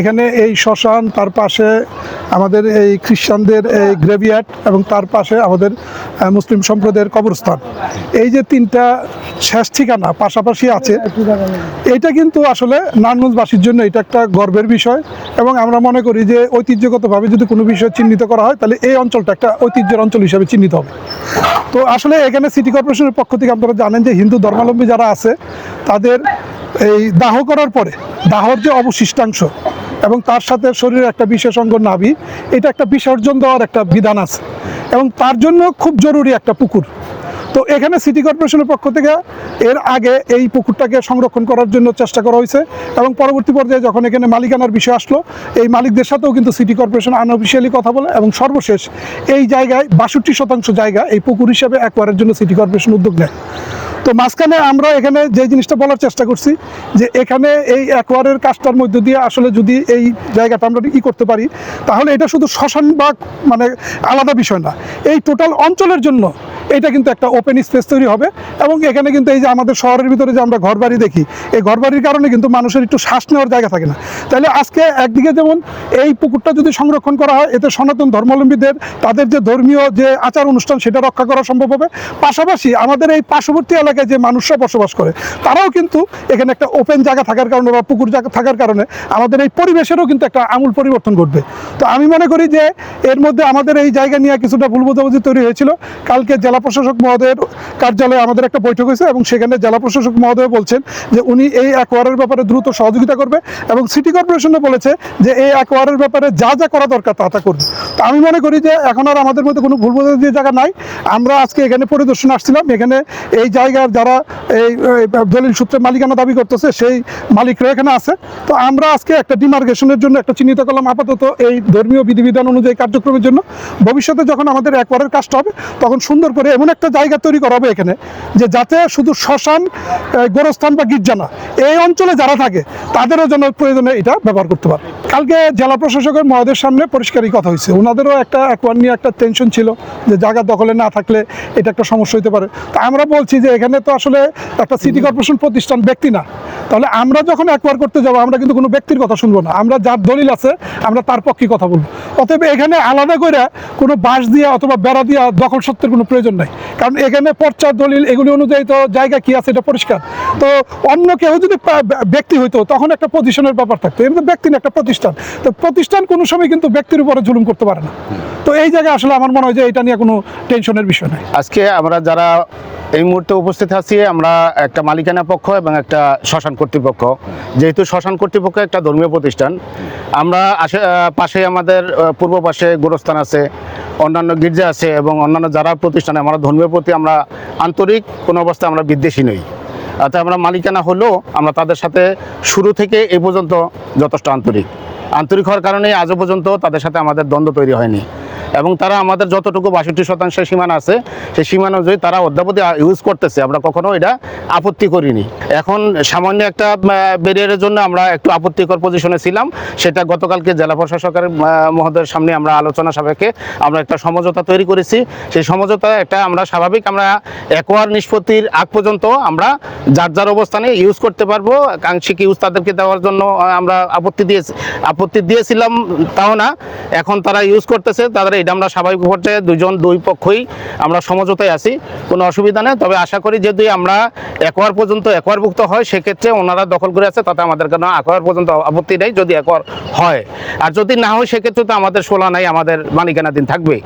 এখানে এই শ্মশান, তার পাশে আমাদের এই খ্রিস্টানদের এই গ্রেভিয়ার্ড এবং তার পাশে আমাদের মুসলিম সম্প্রদায়ের কবরস্থান। এই যে তিনটা শেষ ঠিকানা পাশাপাশি আছে, এটা কিন্তু আসলে নারায়ণগঞ্জবাসীর জন্য এটা একটা গর্বের বিষয় এবং আমরা মনে করি যে ঐতিহ্যগতভাবে যদি কোনো বিষয় চিহ্নিত করা হয়, তাহলে এই অঞ্চলটা একটা ঐতিহ্যের অঞ্চল হিসেবে চিহ্নিত হবে। তো আসলে এখানে সিটি কর্পোরেশনের পক্ষ থেকে আপনারা জানেন যে হিন্দু ধর্মাবলম্বী যারা আছে, তাদের এই দাহ করার পরে, দাহর যে অবশিষ্টাংশ এবং তার সাথে শরীরের একটা বিশেষ অঙ্গ নাভি, এটা একটা বিসর্জন দেওয়ার একটা বিধান আছে। এবং তার জন্য খুব জরুরি একটা পুকুর। তো এখানে সিটি কর্পোরেশনের পক্ষ থেকে এর আগে এই পুকুরটাকে সংরক্ষণ করার জন্য চেষ্টা করা হয়েছে এবং পরবর্তী পর্যায়ে যখন এখানে মালিকানার বিষয় আসলো, এই মালিকদের সাথেও কিন্তু সিটি কর্পোরেশন আনঅফিসিয়ালি কথা বলে এবং সর্বশেষ এই জায়গায় বাষট্টি শতাংশ জায়গা এই পুকুর হিসেবে একবারের জন্য সিটি কর্পোরেশন উদ্যোগ নেয়। তো মাঝখানে আমরা এখানে যে জিনিসটা বলার চেষ্টা করছি, যে এখানে এই অ্যাকোয়ারের কাজটার মধ্য দিয়ে আসলে যদি এই জায়গাটা আমরা ই করতে পারি, তাহলে এটা শুধু শ্মশান বা মানে আলাদা বিষয় না, এই টোটাল অঞ্চলের জন্য এটা কিন্তু একটা ওপেন স্পেস তৈরি হবে এবং এখানে কিন্তু এই যে আমাদের শহরের ভিতরে যে আমরা ঘরবাড়ি দেখি, এই ঘরবাড়ির কারণে কিন্তু মানুষের একটু শ্বাস নেওয়ার জায়গা থাকে না। তাহলে আজকে একদিকে যেমন এই পুকুরটা যদি সংরক্ষণ করা হয়, এতে সনাতন ধর্মাবলম্বীদের, তাদের যে ধর্মীয় যে আচার অনুষ্ঠান সেটা রক্ষা করা সম্ভব হবে। পাশাপাশি আমাদের এই পার্শ্ববর্তী এলাকায় যে মানুষরা বসবাস করে, তারাও কিন্তু এখানে একটা ওপেন জায়গা থাকার কারণে বা পুকুর জায়গা থাকার কারণে আমাদের এই পরিবেশেরও কিন্তু একটা আমূল পরিবর্তন ঘটবে। তো আমি মনে করি যে এর মধ্যে আমাদের এই জায়গা নিয়ে কিছুটা ভুল বোঝাবুঝি তৈরি হয়েছিল। কালকে জেলা প্রশাসক মহোদয়ের কার্যালয়ে আমাদের একটা বৈঠক হয়েছে এবং সেখানে জেলা প্রশাসক মহোদয় বলছেন যে উনি এই অ্যাকোয়ারের ব্যাপারে দ্রুত সহযোগিতা করবে এবং সিটি কর্পোরেশনও বলেছে যে এই অ্যাকোয়ারের ব্যাপারে যা যা করা দরকার তা তা করবে। তো আমি মনে করি যে এখন আর আমাদের মধ্যে কোনো ভুল বোঝাবুঝি জায়গা নাই। আমরা আজকে এখানে পরিদর্শন আসছিলাম, এখানে এই জায়গার যারা এই দলিল সূত্রে মালিকানা দাবি করতেছে সেই মালিকরা এখানে আছে। তো আমরা আজকে একটা ডিমার্কেশনের জন্য একটা চিহ্নিত করলাম আপাতত এই ধর্মীয় বিধিবিধান অনুযায়ী কার্যক্রমের জন্য। ভবিষ্যতে যখন আমাদের একবারের কাজটা হবে, তখন সুন্দর করে এমন একটা জায়গা তৈরি করা হবে এখানে যে যাতে শুধু শ্মশান গোরস্থান বা গির্জা না, এই অঞ্চলে যারা থাকে, তাদেরও যেন প্রয়োজনে এটা ব্যবহার করতে পারে। কালকে জেলা প্রশাসকের মহোদয়ের সামনে পরিষ্কারই কথা হয়েছে। ওনাদেরও একটা একবার নিয়ে একটা টেনশন ছিল যে জায়গা দখলে না থাকলে এটা একটা সমস্যা হতে পারে। তো আমরা বলছি যে এখানে তো আসলে একটা সিটি কর্পোরেশন প্রতিষ্ঠান ব্যক্তি না। তাহলে আমরা যখন একবার করতে যাব আমরা কিন্তু কোনো ব্যক্তির কথা শুনব না। আমরা যার দলিল আছে আমরা তার পক্ষে কথা বলব। অতএব এখানে আলাদা করে কোনো বাঁশ দিয়া অথবা বেড়া দিয়া দখল সত্যের কোনো প্রয়োজন নাই। কারণ এখানে পর্চা দলিল এগুলি অনুযায়ী তো জায়গা কি আছে এটা পরিষ্কার। তো অন্য কেউ যদি ব্যক্তি হইতো তখন একটা পজিশনের ব্যাপার থাকতো। এটা তো ব্যক্তি না একটা প্রতিষ্ঠান তো প্রতিষ্ঠান কোনো সময় কিন্তু ব্যক্তির উপরে জুলুম করতে পারে না। তো এই জায়গায় আসলে আমার মনে হয় যে এটা নিয়ে কোনো টেনশনের বিষয় নাই। আজকে আমরা যারা এই মুহূর্তে উপস্থিত আছি, আমরা একটা মালিকানা পক্ষ এবং একটা শ্মশান কর্তৃপক্ষ। যেহেতু শ্মশান কর্তৃপক্ষ একটা ধর্মীয় প্রতিষ্ঠান, আমরা আশে পাশে আমাদের পূর্ব পাশে গোরস্থান আছে, অন্যান্য গির্জা আছে এবং অন্যান্য যারা প্রতিষ্ঠানে, আমরা ধর্মীয় প্রতি আমরা আন্তরিক, কোনো অবস্থায় আমরা বিদ্বেষী নই। অর্থাৎ আমরা মালিকানা হলেও আমরা তাদের সাথে শুরু থেকে এই পর্যন্ত যথেষ্ট আন্তরিক। আন্তরিক হওয়ার কারণে আজও পর্যন্ত তাদের সাথে আমাদের দ্বন্দ্ব তৈরি হয়নি। এবং তারা আমাদের যতটুকু বাষট্টি শতাংশের সীমানা আছে, সেই সীমানা অনুযায়ী তারা অদ্যাবধি ইউজ করতেছে। আমরা কখনো এটা আপত্তি করিনি। এখন সামান্য একটা ব্যারিয়ারের জন্য আমরা একটু আপত্তিকর পজিশনে ছিলাম। সেটা গতকালকে জেলা প্রশাসকের মহোদয়ের সামনে আমরা আলোচনা সাপেক্ষে আমরা একটা সমঝোতা তৈরি করেছি। সেই সমঝোতা একটা আমরা স্বাভাবিক আমরা একোয়ার নিষ্পত্তির আগ পর্যন্ত আমরা যার যার অবস্থানে ইউজ করতে পারব। আংশিক ইউজ তাদেরকে দেওয়ার জন্য আমরা আপত্তি দিয়েছি আপত্তি দিয়েছিলাম তাও না। এখন তারা ইউজ করতেছে, তাদের এটা আমরা স্বাভাবিক পর্যায়ে দুজন, দুই পক্ষই আমরা সমঝোতায় আছি, কোনো অসুবিধা নেই। তবে আশা করি যদি আমরা একোয়ার পর্যন্ত একোয়ারভুক্ত হয়, সেক্ষেত্রে ওনারা দখল করে আছে, তাতে আমাদের কেন একোয়ার পর্যন্ত আপত্তি নেই, যদি একোয়ার হয়। আর যদি না হয়, সেক্ষেত্রে তো আমাদের সোলা নাই, আমাদের মালিকানাধীন থাকবে